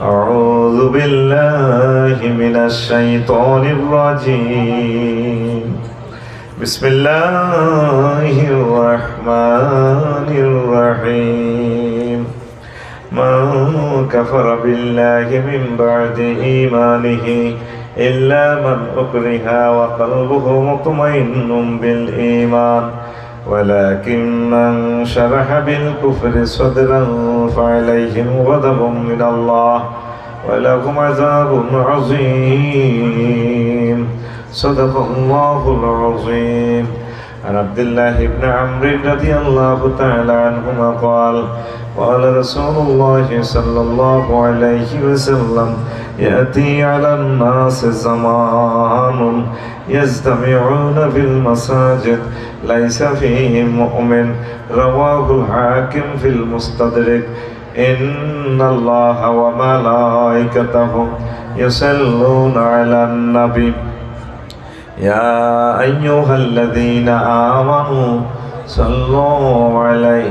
أعوذ بالله من الشيطان الرجيم. بسم الله الرحمن الرحيم. من كفر بالله من بعد إيمانه إلا من أكره وقلبه مطمئن بالإيمان. ولكن من شرح بالكفر صدرا فعليهم غضب من الله ولهم عذاب عظيم. صدق الله العظيم. عن عبد الله بن عمرو رضي الله تعالى عنهما قال قال رسول الله صلى الله عليه وسلم يأتي على الناس زمان يجتمعون في المساجد ليس فيهم مؤمن. رواه الحاكم في المستدرك. إن الله وملائكته يصلون على النبي. يا أيها الذين آمنوا صلوا عليه.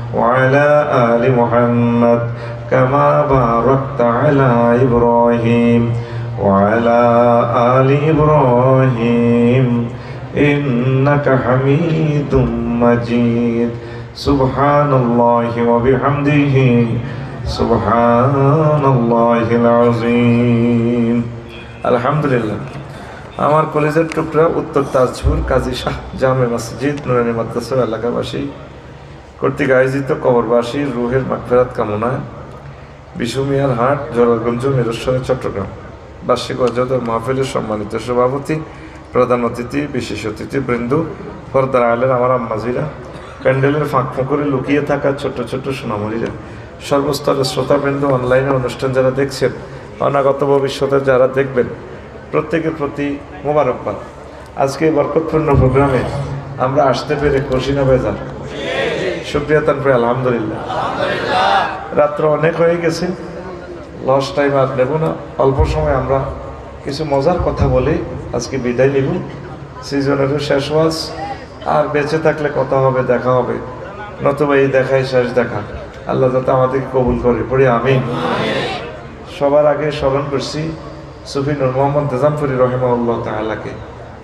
وعلى آل محمد كما باركت على إبراهيم وعلى آل إبراهيم إنك حميد مجيد سبحان الله وبحمده سبحان الله العظيم الحمد لله আমার কলেজের টুকরা উত্তর তাজপুর কাজী শাহ জামে মসজিদ নুরানি মাদ্রাসা এলাকাবাসী কর্তৃক আয়োজিত কবরবাসীর রুহের মাগফেরাত কামনায় বিশুমিয়ার হাট জলালগঞ্জ মেরস্বরে চট্টগ্রাম। বার্ষিক অযোধ্যার মাহফিলের সম্মানিত সভাপতি, প্রধান অতিথি, বিশেষ অতিথি, বৃন্দ ফরদার আলের আমার আম্মাজিরা, প্যান্ডেলের ফাঁক ফোঁকরে লুকিয়ে থাকা ছোট্ট ছোট্ট সোনামণিরা, সর্বস্তরের শ্রোতাবৃন্দ অনলাইনে অনুষ্ঠান যারা দেখছেন, অনাগত ভবিষ্যতে যারা দেখবেন, প্রত্যেকের প্রতি মোবারকবাদ। আজকে বরকতপূর্ণ প্রোগ্রামে আমরা আসতে পেরে খুশি না বেজার। শুক্রিয়া তানপুরে আলহামদুলিল্লাহ। রাত্র অনেক হয়ে গেছে লস টাইম আর নেব না। অল্প সময় আমরা কিছু মজার কথা বলে আজকে বিদায় নিব। সিজনেরও শেষ ওয়াজ আর বেঁচে থাকলে কথা হবে দেখা হবে। নতুবা এই দেখাই শেষ দেখা। আল্লাহ যাতে আমাদেরকে কবুল করে। পড়ি আমি সবার আগে স্মরণ করছি সুফি নুর মোহাম্মদ তেজামপুরি রহিমাউল্লাহ তাআলাকে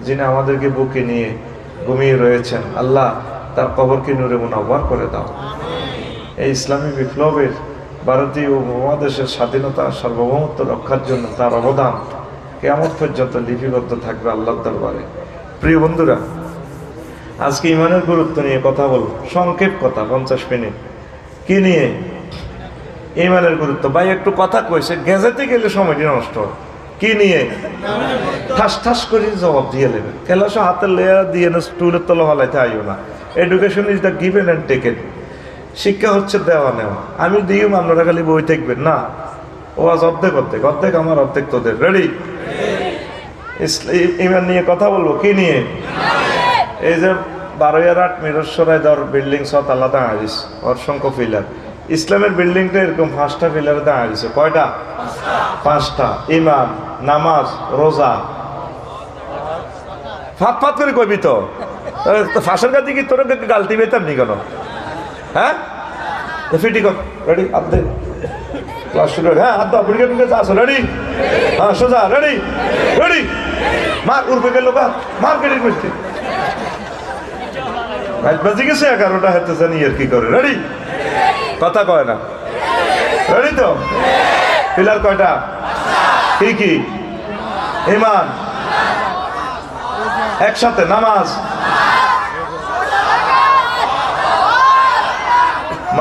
যিনি আমাদেরকে বুকে নিয়ে ঘুমিয়ে রয়েছেন। আল্লাহ তার কবরকে নূরে মুনাব্বার করে দাও। এই ইসলামী বিপ্লবের ভারতীয় উপমহাদেশের স্বাধীনতা সার্বভৌমত্ব রক্ষার জন্য তার অবদান কেমন পর্যন্ত লিপিবদ্ধ থাকবে আল্লাহর দরবারে। প্রিয় বন্ধুরা আজকে ইমানের গুরুত্ব নিয়ে কথা বলব। সংক্ষেপ কথা পঞ্চাশ মিনিট। কি নিয়ে? ইমানের গুরুত্ব। ভাই একটু কথা কইছে গেঁজাতে গেলে সময়টি নষ্ট হয়। কি নিয়ে? ঠাস ঠাস করে জবাব দিয়ে নেবে। খেলা সব হাতের লেয়ার দিয়ে না স্টুলের তলা হলাইতে আইও না। Education is the given and taken শিক্ষা হচ্ছে দেওয়া নেওয়া। আমি দিও আপনারা খালি বই দেখবেন। না ও আজ অর্ধেক অর্ধেক। অর্ধেক আমার অর্ধেক তোদের। রেডি ইমান নিয়ে কথা বলব? কি নিয়ে? এই যে বারো হাজার আট মিরসরাই দর বিল্ডিং সত আলাদা আইস অসংখ্য ফিলার ইসলামের বিল্ডিংটা এরকম পাঁচটা ফিলারে দাঁড়া দিছে। কয়টা? পাঁচটা। ইমান নামাজ রোজা। ফাঁক ফাঁক করে কবি তো? ফাঁসের কাছে কি তোর গালতি পেতাম নি কেন? হ্যাঁ? ফিটি রেডি শুরু হ্যাঁ হাত রেডি হ্যাঁ রেডি রেডি মার গেছে জানি আর কি করে। রেডি কথা কয় না। রেডি তো? পিলার কয়টা? কি কি? ইমান। একসাথে, নামাজ।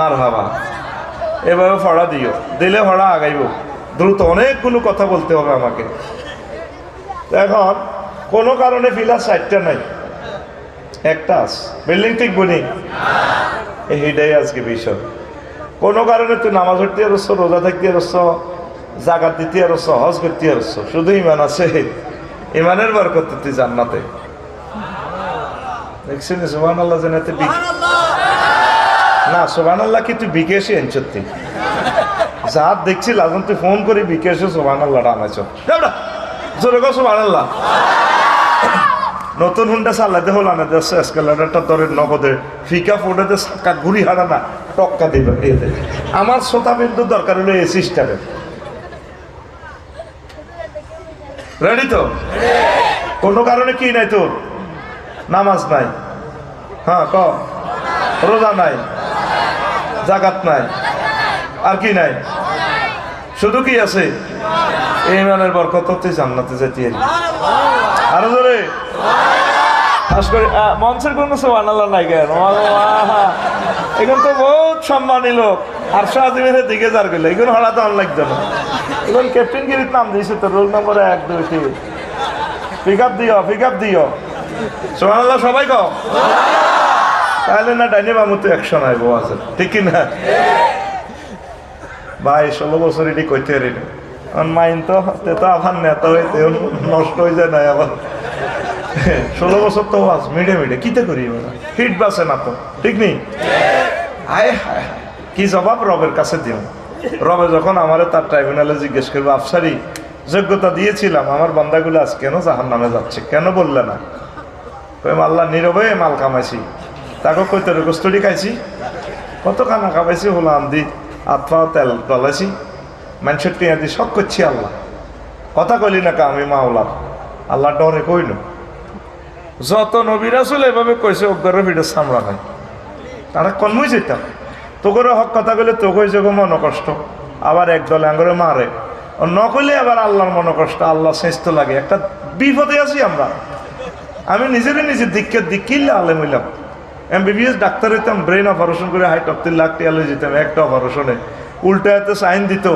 মার হাবা। এভাবে ফড়া দিও। দিলে ফড়া আগাইব। দ্রুত অনেকগুলো কথা বলতে হবে আমাকে। এখন কোনো কারণে ফিলার সাইডটা নাই। একটা আছে। বিল্ডিং ঠিক বনি? এইটাই আজকে বিষয় কোনো কারণে তুই নামাজ পড়তে রস রোজা থাকতে রস জাগাত দিতে পারছ হজ করতে পারছ শুধু ইমান আছে? ইমানের বরকত তুই জান্নাতে। দেখছেন আল্লাহ জানাতে না সোবান আল্লাহ কি তুই বিকেশে এনছত্তি যা দেখছি লাজন তুই ফোন করি বিকেশে সোবান আল্লাহ আনাইছ জোরে গো সোবান আল্লাহ নতুন হুন্ডা চালাতে হল না যাচ্ছে এসকালেটারটা ধরে নগদে ফিকা ফোটাতে সাকা ঘুরি হারা না, টক্কা দিবে আমার শ্রোতা বিন্দু দরকার হলো এই সিস্টেমে রেডি তো? কোনো কারণে কি নাই তোর? নামাজ নাই। হ্যাঁ ক? রোজা নাই। জাগাত নাই। আর কি নাই? শুধু কি আছে? এই মানের বরকত তুই জান্নাতে যেতে। আরও করে মঞ্চের কোন সোয়ান আল্লাহ নাই কেন? এখন তো বহুত সম্মানী লোক। আর শাহজিমের দিকে যার গেলে, এখন হঠাৎ অন লাগতো না। এখন ক্যাপ্টেন গিরির নাম দিয়েছে তো রোল নম্বর এক, দুই, তিন। পিক আপ দিও পিক আপ দিও। সোহান আল্লাহ, সবাই কও। তাহলে না ডাইনে একশো নাই বউ আছে। ঠিক না? ভাই, ষোলো বছর এটি কইতে পারি মাইন তো, তে তো আবার নেতা হইতে নষ্ট হয়ে যায় না আবার। ষোলো বছর তো আজ মিডে মিডে, কিতে করি? হিট বাসে না তো, ঠিক নেই? হায় হায়। কি জবাব রবের কাছে দিও। রবে যখন আমার তার ট্রাইব্যুনালে জিজ্ঞেস করব, আফসারি, যোগ্যতা দিয়েছিলাম, আমার বান্দাগুলো আজ কেন জাহান নামে যাচ্ছে? কেন বললে না? আল্লাহ নীরবে মাল কামাইছি। তাকে কইতে গোস্তরি খাইছি। কত খানা খাবাইছি হলাম দি আত্মা তেল গলাইছি মানুষের টিয়া দি সব করছি আল্লাহ। কথা কইলি না কা আমি মাওলার আল্লাহ ডরে কইল যত নবীরা ছিল এভাবে কইছে অজ্ঞার ভিডিও সামরা নাই। তারা কনমই যেতাম। তোকে হক কথা কইলে তো কইছে গো মন কষ্ট আবার এক দলে আঙ্গরে মারে। ও ন কইলে আবার আল্লাহর মন কষ্ট আল্লাহ শেষ তো লাগে। একটা বিপদে আছি আমরা। আমি নিজেরই নিজের দিককে দিক কিনলে আলেম হইলাম। এমবিবিএস ডাক্তার হইতাম ব্রেন অপারেশন করে হাইট অফ তিন লাখ টিয়া লই যেতাম, একটা অপারেশনে উল্টা এত সাইন দিত,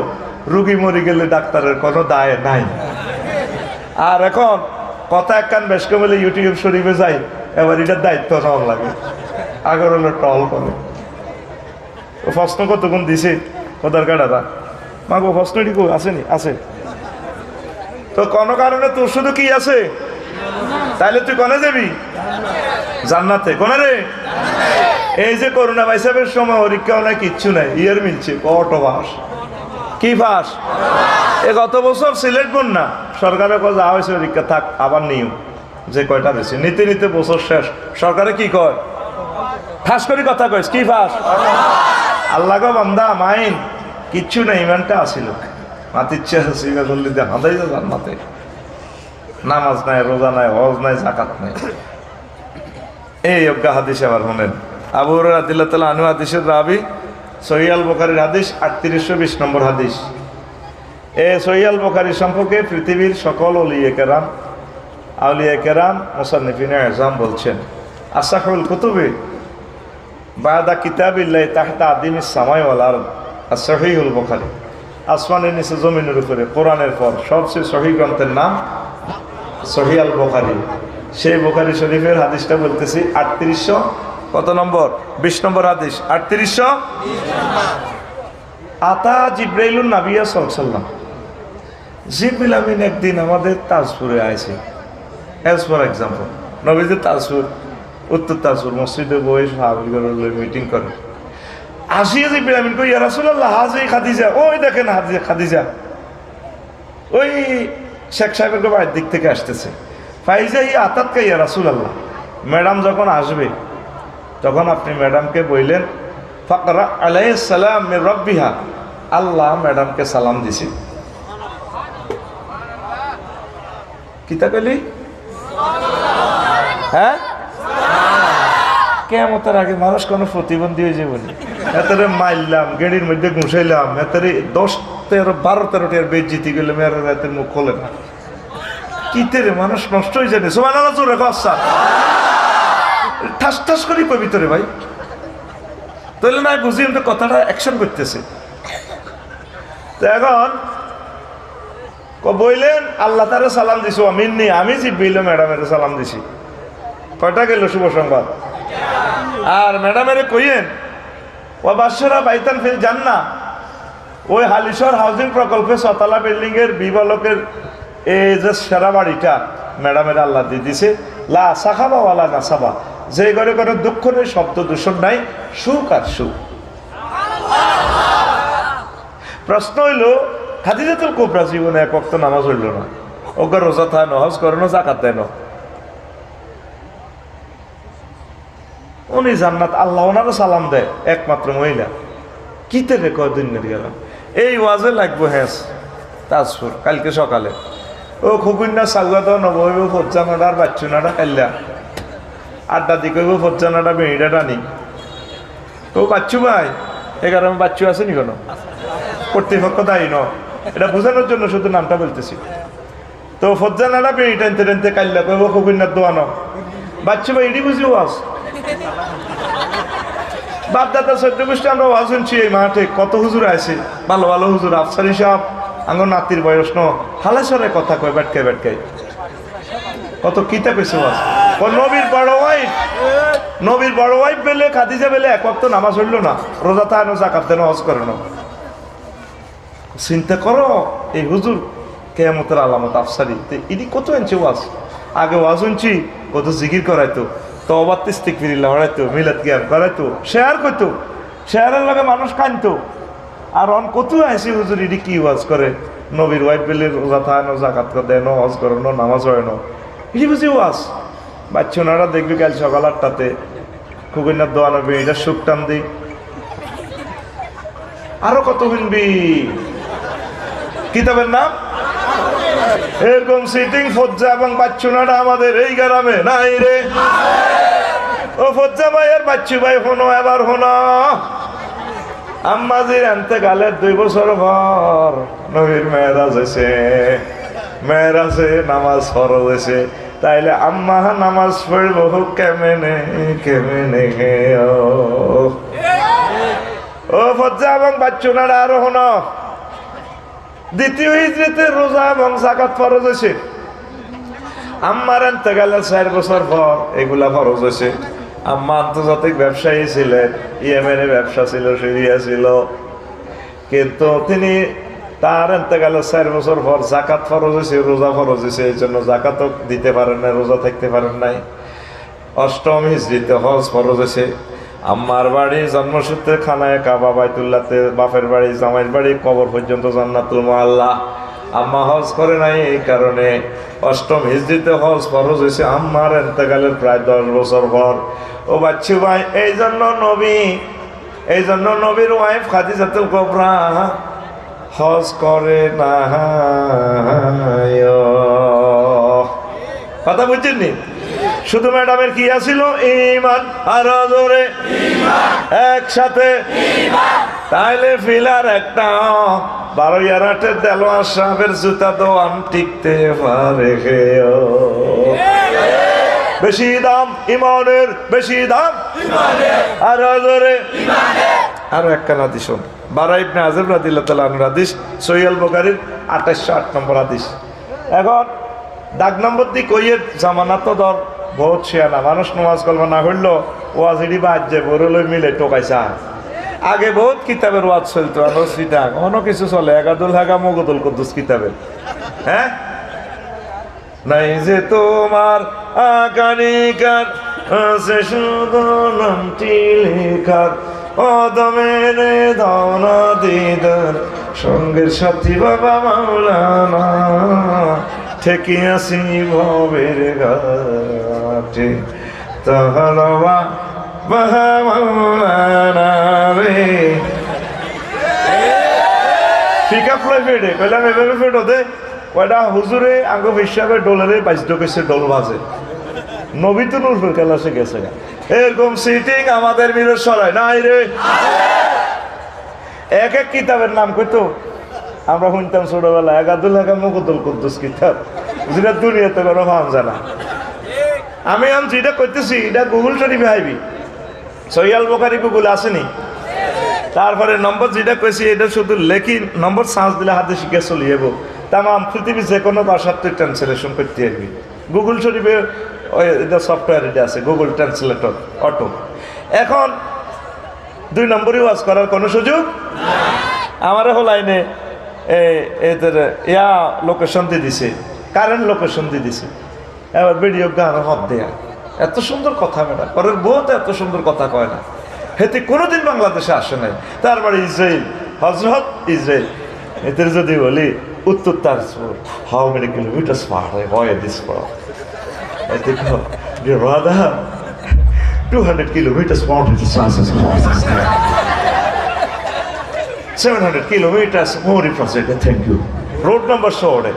রুগী মরে গেলে ডাক্তারের কোনো দায় নাই। আর এখন, কথা একখান বেশ বলে ইউটিউব শরীফে যাই, এবার এটার দায়িত্ব নেওয়ার লাগে। আগর হলো টল করে। প্রশ্ন কতক্ষণ দিছে? কোদার কাটারা? মা গো প্রশ্নটি কো আসেনি? আছে। তো কোনো কারণে তোর শুধু কি আছে? তাইলে তুই কনে যাবি? জান্নাতে। কোনে রে? এই যে করোনা বাইসাবের সময় পরীক্ষাও নাই কিচ্ছু নাই, ইয়ার মিলছে, কত বাস কি ফাঁস? এ গত বছর সিলেট বন্যা, সরকারের কথা যা হয়েছে পরীক্ষা, থাক, আবার নিও, যে কয়টা বেশি নিতে নিতে বছর শেষ, সরকারে কি কয়? ঠাস করে কথা কইস, কি ফাঁস? আল্লাহ বান্দা, মাইন, কিচ্ছু নাই, ইমানটা আসিল মাতিচ্ছে সিগা করলে দেখা দেয় জান্নাতে। নামাজ নাই, রোজা নাই, হজ নাই জাকাত নাই। এই অজ্ঞা হাদিস আবার শোনেন। আবু রাদিল্লাহ তালা আনু হাদিসের রাবি সহিয়াল বোখারির হাদিস, আটত্রিশশো বিশ নম্বর হাদিস। এ সহিয়াল বোখারি সম্পর্কে পৃথিবীর সকল অলিয়ে কেরাম আউলিয়া কেরাম মোসান্নিফিন এজাম বলছেন আসাহুল কুতুবে বাদা কিতাবিল্লাই তাহতা আদিমিস সামাই ওয়ালার আর সহিউল বোখারি। আসমানের নিচে জমিনের উপরে, কোরআনের পর সবচেয়ে সহি গ্রন্থের নাম সহিয়াল বোখারি। সেই বোখারি শরীফের হাদিসটা বলতেছি, আটত্রিশশো কত নম্বর? বিশ নম্বর হাদিস। আটত্রিশশো? আতা জিব্রাইলুন নাবিয়া সাল্লাম জিব্রিল আমিন একদিন আমাদের তাজপুরে আইছে। অ্যাজ ফর এক্সাম্পল নবীদের তাজপুর, উত্তর তাজপুর মসজিদে বই সাহাবিগর মিটিং করে। আসিয়া জিব্রিল আমিন কই রাসূলুল্লাহ, হাজি খাদিজা। ওই দেখেন হাজি খাদিজা। ওই শেখ সাহেবের বাড়ির দিক থেকে আসতেছে। ফাইজা ই আতাত কাইয়া রাসুল আল্লাহ ম্যাডাম যখন আসবে, তখন আপনি ম্যাডামকে বললেন, ফকরা আলাইসালাম রব্বিহা। আল্লাহ ম্যাডামকে সালাম দিছি। কিতা কইলি? হ্যাঁ? কেমতের আগে মানুষ কোনো প্রতিবন্ধী হয়ে যাবে না। এতরে মারলাম গেড়ির মধ্যে ঘুষাইলাম, এতরে দশ তেরো, বারো তেরোটি আর বেজ জিতে গেলে মেয়ের রাতের মুখ খোলে না। কিতে রে মানুষ নষ্ট হয়ে যায় সোমান আল্লাহ চোরে কসা ঠাস ঠাস করি পবিত্রে ভাই। তাহলে না বুঝি কিন্তু কথাটা অ্যাকশন করতেছে। তো এখন বললেন আল্লাহ তারে সালাম দিছো আমি নি আমি জিব্বিল ম্যাডামের সালাম দিছি। কয়টা গেল শুভ সংবাদ? আর ম্যাডামের কইয়েন ও বাদশারা বাইতান ফিল জান্না ওই হালিশর হাউজিং প্রকল্পে ছতলা বিল্ডিং এর বিবলকের এই যে সেরা বাড়িটা ম্যাডামের আল্লাহ দিয়ে দিছে, লা সাখাবা ওয়ালা না সাবা যে ঘরে কোনো দুঃখ নেই, শব্দ দূষণ নাই, সুখ আর সুখ। প্রশ্ন হইল, খাদিজাতুল কোবরা জীবনে এক অক্ত নামাজ হইল না। ওকে রোজা থায় নহজ করে না জাকাত দেয় না উনি জান্নাত আল্লাহ ওনারও সালাম দেয়, একমাত্র মহিলা। কিতে রে কদিন এই ওয়াজে লাগবো হ্যাঁ তাজপুর, কালকে সকালে। ও খুকুন্না সাগুয়া তো নবইব ফজ্জানাডা আর বাচ্চুনাডা কাল্লা আড্ডা দি কইব ফজ্জানাডা বেড়িটা টানি। ও বাচ্চু ভাই? এগারো বাচ্চু আছে নি কোনো? কর্তৃপক্ষ দায়ী ন? এটা বোঝানোর জন্য শুধু নামটা বলতেছি। তো ফজ্জানাডা বেড়ি টানতে টানতে কাল্লা কইব খুকুন্নার দোয়ানো বাচ্চু ভাই, এটি বুঝি ওয়াজ? বাপদাদা চোদ্দ গোষ্ঠী আমরা ওয়াজ শুনছি এই মাঠে, কত হুজুর আছে ভালো ভালো হুজুর, আফসারি সাহেব। আঙ্গ নাতির বয়স ন হালেশ্বরে কথা কয় বেটকে বেটকে কত কিতা ও নবীর বড় ওয়াইফ নবীর বড় ওয়াইফ বেলে, খাদিজা বেলে এক ওয়াক্ত নামাজ হইল না, রোজা থানো জাকাত দেন হজ করে না চিন্তা করো, এই হুজুর কেয়ামতের আলামত আফসারি। তো ইনি কত আনছে ওয়াজ? আগে ওয়াজ শুনছি কত জিকির করাইতো তো অবাদ তিস্তিক ফিরিলা হরাইতো মিলাদ জ্ঞান করাইতো, শেয়ার করতো শেয়ারের লগে মানুষ কানতো আর অন কত আইসি হুজুর, ইডি কি ওয়াজ করে? নবীর ওয়াইফ বেলে, রোজা থানো জাকাত দেন হজ করে না, নামাজ হয় না। ইডি বুঝি ওয়াজ। বাচ্চারা দেখবি কাল সকাল আটটাতে দোয়া নবী, এটা সুখ টান দিই আরও কত শুনবি? কিতাবের নাম? এরকম সিটিং ফজ্জা এবং বাচ্চুনাটা আমাদের এই গ্রামে নাই রে। ও ফজ্জা ভাই আর বাচ্চু ভাই হনো, এবার হনো। আম্মাজির আনতে গালের দুই বছর পর নবীর মেয়েরাজ হয়েছে মেয়েরাজে নামাজ ফরজ হয়েছে তাইলে আম্মা নামাজ পড়ব কেমনে কেমনে গে ও ফজ্জা এবং বাচ্চুনারা আরও হনো। দ্বিতীয় হিজড়িতে রোজা এবং জাকাত ফরজ হয়েছে আম্মার আনতে গেলে চার বছর পর এগুলা ফরজ হয়েছে আম্মা আন্তর্জাতিক ব্যবসায়ী ছিলেন ইয়েমেনে ব্যবসা ছিল, সিরিয়া ছিল। কিন্তু তিনি তার গেল চার বছর পর জাকাত ফরজ হয়েছে, রোজা ফরজ হয়েছে, এই জন্য জাকাতও দিতে পারেন না রোজা থাকতে পারেন নাই। অষ্টম হিজড়িতে হজ ফরজ হয়েছে। আম্মার বাড়ি জন্মসূত্রে খানায় কাবা, বাইতুল্লাতে বাপের বাড়ি, জামাইয়ের বাড়ি, কবর পর্যন্ত জান্নাতুল আল্লাহ আম্মা হজ করে নাই এই কারণে অষ্টম হিজড়িতে হজ ফরজ হয়েছে। আম্মার এন্তেকালের প্রায় দশ বছর পর। ও বাচ্চু ভাই এই জন্য নবী এই জন্য নবীর ওয়াইফ খাদি খাদিজাতুল কোবরা হজ করে না কথা বুঝছেন নি? শুধু ম্যাডামের কি আছিল? ইমান। আর জোরে। একসাথে। তাইলে ফিলার একটা বারো ইয়ারাটের দেলোয়ার সাহেবের জুতা দোয়ান টিকতে পারে। বেশি দাম ইমানের, বেশি দাম আর জোরে আরও একটা হাদিস শোন। বারা ইবনে আজম রাদিল্লাহ হাদিস সহিয়াল বুখারীর 2808 নম্বর হাদিস। এখন, দাগ নম্বর দি কইয়ে, জামানা তো ধর, বহুত শিয়ানা। মানুষ নমাজ কলমা না হইল ওয়াজিডি বাদ যে বড়লই মিলে টোকাইছা আগে বহুত কিতাবের ওয়াজ চলতো আনো সিটা অন্য কিছু চলে। একাদুল হাগা মগদুল কুদ্দুস কিতাবের। হ্যাঁ? নাই যে তোমার আকারিকার আছে শুধু নামটি লেখার। অদমের দাওনা দিদার, সঙ্গের সাথী বাবা মাওলানা। ঠেকি আসি ভবের ঘাটে। তাহার কইলাম ডল কেলাসে গেছে সিটিং আমাদের মিরর সরাই নাই রে এক এক কিতাবের নাম কইতো আমরা শুনতাম ছোটবেলা একাদুল হাকা মুকুদুল কুদ্দুস কিতাব যেটা দুনিয়াতে কোনো ভাব জানা আমি যেটা করতেছি এটা গুগল শরীফে আইবি সৈয়াল বোকারি গুগল আসেনি। তারপরে নম্বর যেটা কইছি, এটা শুধু লেখি, নম্বর সার্চ দিলে হাতে শিখে চলে যাব। তাম পৃথিবীর যে কোনো ভাষার তুই ট্রান্সলেশন করতে পারবি গুগল শরীফে এটা সফটওয়্যার এটা আছে গুগল ট্রান্সলেটর অটো এখন দুই নম্বরই ওয়াজ করার কোনো সুযোগ? আমারে হলাইনে এদের, ইয়া লোকেশন দিয়ে দিছে কারেন্ট লোকেশন দিয়ে দিছে। এবার ভিডিও গান হব দেয়া। এত সুন্দর কথা ম্যাডাম পরের তো এত সুন্দর কথা কয় না। হেতে কোনোদিন বাংলাদেশে আসে নাই। তারপরে ইসরায়েল হজরত ইসরায়েল এদের যদি বলি, উত্তর তারপুর হাউ মেনি কিলোমিটার্স ফার হয় this brother 200 kilometers mountain distances 700 kilometers more infrastructure thank you road number শহরে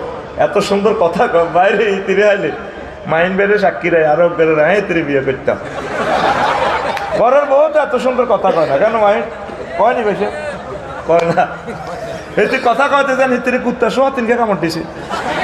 এত সুন্দর কথা বাইরে তীরে আইলে। মাইন বেড়ে সাক্ষী রায় আরও বেড়ে রায় তিনি বিয়ে করতাম। ঘরের বউ তো এত সুন্দর কথা কয় না, কেন মাইন? কয়নি বেশি? কয় না। এতে কথা কয়তে জানি তীরে কুত্তা শোয়া তিনকে কামড় দিছে।